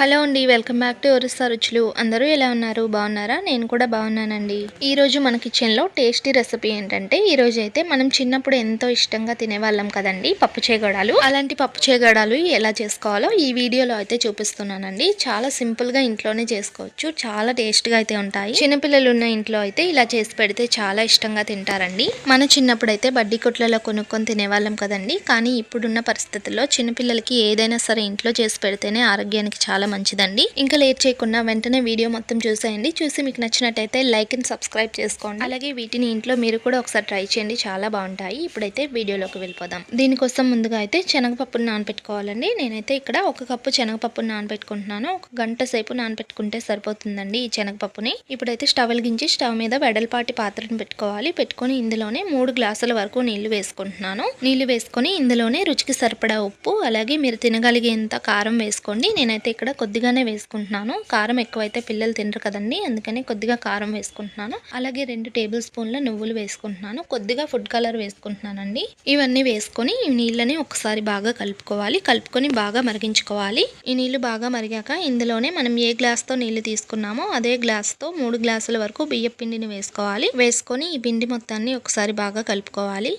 Hello అండి welcome back to Orissa రుచులు. అందరూ ఎలా ఉన్నారు? బాగున్నారా? నేను కూడా బాగున్నానండి. ఈ రోజు మన కిచెన్లో టేస్టీ రెసిపీ ఏంటంటే ఈ రోజు అయితే మనం చిన్నప్పుడు ఎంతో ఇష్టంగా తినేవాళ్ళం కదండి పప్పు చేగడాలు. అలాంటి పప్పు చేగడాలు ఎలా చేసుకోవాలో ఈ వీడియోలో అయితే చూపిస్తున్నానండి. చాలా సింపుల్గా ఇంట్లోనే చేసుకోవచ్చు. చాలా టేస్ట్గా అయితే ఉంటాయి. చిన్నపిల్లలు ఉన్న ఇంట్లో అయితే ఇలా చేసి పెడితే చాలా ఇష్టంగా తింటారండి. మన చిన్నప్పుడు అయితే బడ్డీ కొట్లలో కొనుక్కొని తినేవాళ్ళం కదండి. కానీ ఇప్పుడున్న పరిస్థితుల్లో చిన్నపిల్లలకి ఏదైనా సరే ఇంట్లో చేసి పెడితేనే ఆరోగ్యానికి చాలా మంచిదండి. ఇంకా లేట్ చేయకుండా వెంటనే వీడియో మొత్తం చూసేయండి. చూసి మీకు నచ్చినట్టయితే లైక్ అండ్ సబ్స్క్రైబ్ చేసుకోండి. అలాగే వీటిని ఇంట్లో మీరు కూడా ఒకసారి ట్రై చేయండి. చాలా బాగుంటాయి. ఇప్పుడైతే వీడియోలోకి వెళ్ళిపోదాం. దీనికోసం ముందుగా అయితే శనగపప్పును నానబెట్టుకోవాలండి. నేనైతే ఇక్కడ ఒక కప్పు శనగపప్పును నానబెట్టుకుంటున్నాను. ఒక గంట సేపు నానబెట్టుకుంటే సరిపోతుందండి ఈ శనగపప్పుని. ఇప్పుడైతే స్టవ్ గించి స్టవ్ మీద వెడల్పాటి పాత్రను పెట్టుకోవాలి. పెట్టుకొని ఇందులోనే మూడు గ్లాసుల వరకు నీళ్ళు వేసుకుంటున్నాను. నీళ్ళు వేసుకొని ఇందులోనే రుచికి సరిపడా ఉప్పు అలాగే మీరు తినగలిగేంత కారం వేసుకోండి. నేనైతే ఇక్కడ కొద్దిగానే వేసుకుంటున్నాను. కారం ఎక్కువైతే పిల్లలు తినరు కదండి. అందుకని కొద్దిగా కారం వేసుకుంటున్నాను. అలాగే రెండు టేబుల్ స్పూన్ల నువ్వులు వేసుకుంటున్నాను. కొద్దిగా ఫుడ్ కలర్ వేసుకుంటున్నానండి. ఇవన్నీ వేసుకొని ఈ నీళ్ళని ఒకసారి బాగా కలుపుకోవాలి. కలుపుకొని బాగా మరిగించుకోవాలి. ఈ నీళ్ళు బాగా మరిగాక ఇందులోనే మనం ఏ గ్లాస్తో నీళ్ళు తీసుకున్నామో అదే గ్లాస్తో మూడు గ్లాసుల వరకు బియ్య పిండిని వేసుకోవాలి. వేసుకొని ఈ పిండి మొత్తాన్ని ఒకసారి బాగా కలుపుకోవాలి.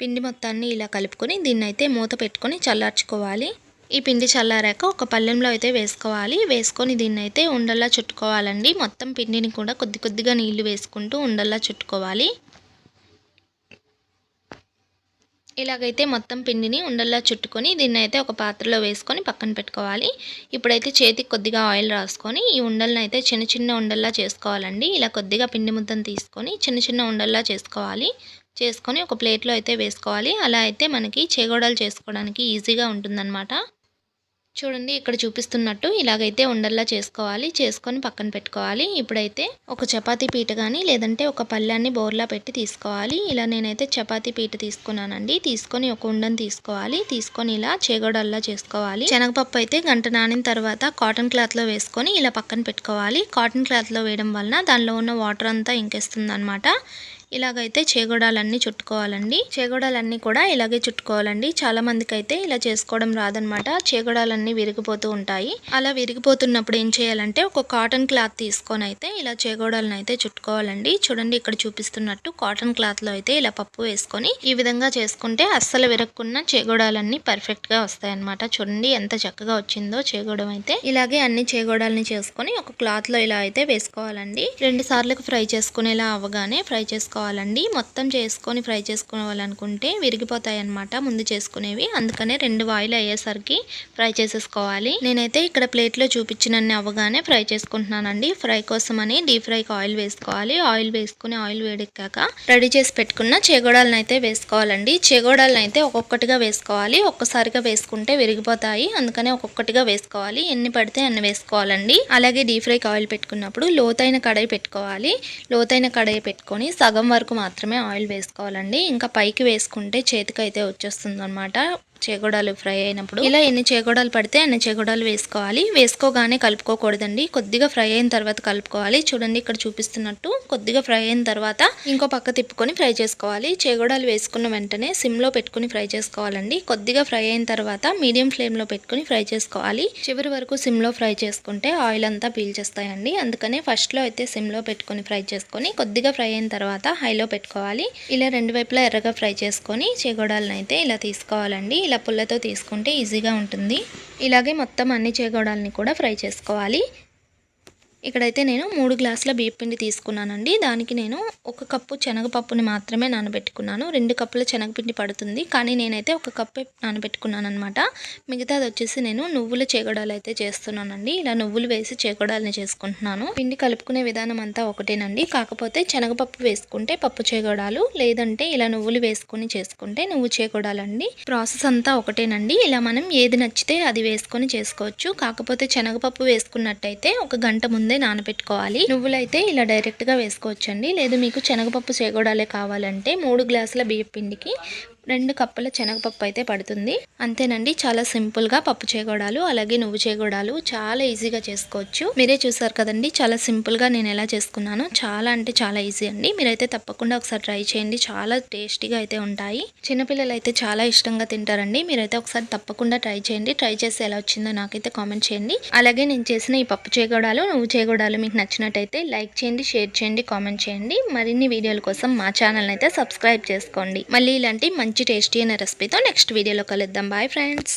పిండి మొత్తాన్ని ఇలా కలుపుకొని దీన్ని అయితే మూత పెట్టుకొని చల్లార్చుకోవాలి. ఈ పిండి చల్లారాక ఒక పళ్ళెంలో అయితే వేసుకోవాలి. వేసుకొని దీన్ని అయితే ఉండల్లా చుట్టుకోవాలండి. మొత్తం పిండిని కూడా కొద్ది కొద్దిగా నీళ్ళు వేసుకుంటూ ఉండల్లా చుట్టుకోవాలి. ఇలాగైతే మొత్తం పిండిని ఉండల్లా చుట్టుకొని దీన్ని అయితే ఒక పాత్రలో వేసుకొని పక్కన పెట్టుకోవాలి. ఇప్పుడైతే చేతికి కొద్దిగా ఆయిల్ రాసుకొని ఈ ఉండలను అయితే చిన్న చిన్న ఉండల్లా చేసుకోవాలండి. ఇలా కొద్దిగా పిండి ముద్దను తీసుకొని చిన్న చిన్న ఉండల్లా చేసుకోవాలి. చేసుకొని ఒక ప్లేట్లో అయితే వేసుకోవాలి. అలా అయితే మనకి చేగోడలు చేసుకోవడానికి ఈజీగా ఉంటుందన్నమాట. చూడండి ఇక్కడ చూపిస్తున్నట్టు ఇలాగైతే ఉండల్లా చేసుకోవాలి. చేసుకొని పక్కన పెట్టుకోవాలి. ఇప్పుడైతే ఒక చపాతీ పీట కానీ లేదంటే ఒక పళ్ళాన్ని బోర్లా పెట్టి తీసుకోవాలి. ఇలా నేనైతే చపాతీ పీట తీసుకున్నానండి. తీసుకొని ఒక ఉండని తీసుకోవాలి. తీసుకొని ఇలా చేగోడల్లా చేసుకోవాలి. శనగపప్పు అయితే గంట నానిన తర్వాత కాటన్ క్లాత్లో వేసుకొని ఇలా పక్కన పెట్టుకోవాలి. కాటన్ క్లాత్లో వేయడం వలన దానిలో ఉన్న వాటర్ అంతా ఇంకేస్తుంది అనమాట ఇలాగైతే చేగోడాలన్నీ చుట్టుకోవాలండి. చేగోడాలన్నీ కూడా ఇలాగే చుట్టుకోవాలండి. చాలా మందికి అయితే ఇలా చేసుకోవడం రాదనమాట చేగోడాలన్నీ విరిగిపోతూ ఉంటాయి. అలా విరిగిపోతున్నప్పుడు ఏం చేయాలంటే ఒక కాటన్ క్లాత్ తీసుకొని అయితే ఇలా చేగోడాలను అయితే చుట్టుకోవాలండి. చూడండి ఇక్కడ చూపిస్తున్నట్టు కాటన్ క్లాత్లో అయితే ఇలా పప్పు వేసుకొని ఈ విధంగా చేసుకుంటే అస్సలు విరగకున్న చేగోడాలన్నీ పర్ఫెక్ట్గా వస్తాయన్నమాట. చూడండి ఎంత చక్కగా వచ్చిందో చేగోడం అయితే. ఇలాగే అన్ని చేగోడాలని చేసుకొని ఒక క్లాత్లో ఇలా అయితే వేసుకోవాలండి. రెండు సార్లకు ఫ్రై చేసుకునేలా అవగానే ఫ్రై చేసుకో చేసుకోవాలండి. మొత్తం చేసుకొని ఫ్రై చేసుకోవాలనుకుంటే విరిగిపోతాయి అన్నమాట ముందు చేసుకునేవి. అందుకనే రెండు వాయిల్ అయ్యేసరికి ఫ్రై చేసేసుకోవాలి. నేనైతే ఇక్కడ ప్లేట్లో చూపించినన్ని అవ్వగానే ఫ్రై చేసుకుంటున్నానండి. ఫ్రై కోసం అని డీప్ ఫ్రైకి ఆయిల్ వేసుకోవాలి. ఆయిల్ వేసుకుని ఆయిల్ వేడెక్కాక రెడీ చేసి పెట్టుకున్న చేగోడాలను అయితే వేసుకోవాలండి. చేగోడాలను అయితే ఒక్కొక్కటిగా వేసుకోవాలి. ఒక్కసారిగా వేసుకుంటే విరిగిపోతాయి. అందుకనే ఒక్కొక్కటిగా వేసుకోవాలి. ఎన్ని పడితే అన్ని వేసుకోవాలండి. అలాగే డీప్ ఫ్రైకి ఆయిల్ పెట్టుకున్నప్పుడు లోతైన కడాయి పెట్టుకోవాలి. లోతైన కడాయి పెట్టుకొని సగం వరకు మాత్రమే ఆయిల్ వేసుకోవాలండి. ఇంకా పైకి వేసుకుంటే చేతికి అయితే వచ్చేస్తుంది అనమాట చేగొడాలు ఫ్రై అయినప్పుడు. ఇలా ఎన్ని చేగొడాలు పడితే అన్ని చేగొడాలు వేసుకోవాలి. వేసుకోగానే కలుపుకోకూడదండి. కొద్దిగా ఫ్రై అయిన తర్వాత కలుపుకోవాలి. చూడండి ఇక్కడ చూపిస్తున్నట్టు కొద్దిగా ఫ్రై అయిన తర్వాత ఇంకో పక్క తిప్పుకొని ఫ్రై చేసుకోవాలి. చేగొడాలు వేసుకున్న వెంటనే సిమ్లో పెట్టుకుని ఫ్రై చేసుకోవాలండి. కొద్దిగా ఫ్రై అయిన తర్వాత మీడియం ఫ్లేమ్లో పెట్టుకుని ఫ్రై చేసుకోవాలి. చివరి వరకు సిమ్లో ఫ్రై చేసుకుంటే ఆయిల్ అంతా పీల్చేస్తాయండి. అందుకనే ఫస్ట్లో అయితే సిమ్లో పెట్టుకుని ఫ్రై చేసుకొని కొద్దిగా ఫ్రై అయిన తర్వాత హైలో పెట్టుకోవాలి. ఇలా రెండు వైపులా ఎర్రగా ఫ్రై చేసుకొని చేగొడాలను అయితే ఇలా తీసుకోవాలండి. ఇలా పుల్లతో తీసుకుంటే ఈజీగా ఉంటుంది. ఇలాగే మొత్తం అన్ని చేగోడాలని కూడా ఫ్రై చేసుకోవాలి. ఇక్కడైతే నేను మూడు గ్లాసుల బియ్యపిండి తీసుకున్నానండి. దానికి నేను ఒక కప్పు శనగపప్పుని మాత్రమే నానబెట్టుకున్నాను. రెండు కప్పుల శనగపిండి పడుతుంది. కానీ నేనైతే ఒక కప్పే నానబెట్టుకున్నాను అనమాట మిగతాది వచ్చేసి నేను నువ్వుల చేగొడాలు అయితే చేస్తున్నానండి. ఇలా నువ్వులు వేసి చేకూడాలని చేసుకుంటున్నాను. పిండి కలుపుకునే విధానం అంతా ఒకటేనండి. కాకపోతే శనగపప్పు వేసుకుంటే పప్పు చేకూడాలు లేదంటే ఇలా నువ్వులు వేసుకొని చేసుకుంటే నువ్వు చేకూడాలండి ప్రాసెస్ అంతా ఒకటేనండి. ఇలా మనం ఏది నచ్చితే అది వేసుకొని చేసుకోవచ్చు. కాకపోతే శనగపప్పు వేసుకున్నట్టయితే ఒక గంట ముందు ముందే నానబెట్టుకోవాలి. నువ్వులైతే ఇలా డైరెక్ట్గా వేసుకోవచ్చండి. లేదు మీకు శనగపప్పు చేగోడాలే కావాలంటే మూడు గ్లాసుల బియ్యం పిండికి రెండు కప్పుల శనగపప్పు అయితే పడుతుంది. అంతేనండి చాలా సింపుల్గా పప్పు చేగోడాలు అలాగే నువ్వు చేగోడాలు చాలా ఈజీగా చేసుకోవచ్చు. మీరే చూసారు కదండి చాలా సింపుల్గా నేను ఎలా చేసుకున్నాను. చాలా అంటే చాలా ఈజీ అండి. మీరైతే తప్పకుండా ఒకసారి ట్రై చేయండి చాలా టేస్టీగా అయితే ఉంటాయి. చిన్నపిల్లలు అయితే చాలా ఇష్టంగా తింటారండి. మీరైతే ఒకసారి తప్పకుండా ట్రై చేయండి. ట్రై చేసి ఎలా వచ్చిందో నాకైతే కామెంట్ చేయండి. అలాగే నేను చేసిన ఈ పప్పు చేగోడాలు నువ్వు చేగోడాలు మీకు నచ్చినట్టయితే లైక్ చేయండి షేర్ చేయండి కామెంట్ చేయండి. మరిన్ని వీడియోల కోసం మా ఛానల్ అయితే సబ్స్క్రైబ్ చేసుకోండి. మళ్ళీ ఇలాంటి మంచి మంచి టేస్టీ అయిన రెసిపీతో నెక్స్ట్ వీడియోలో కలుద్దాం. Bye friends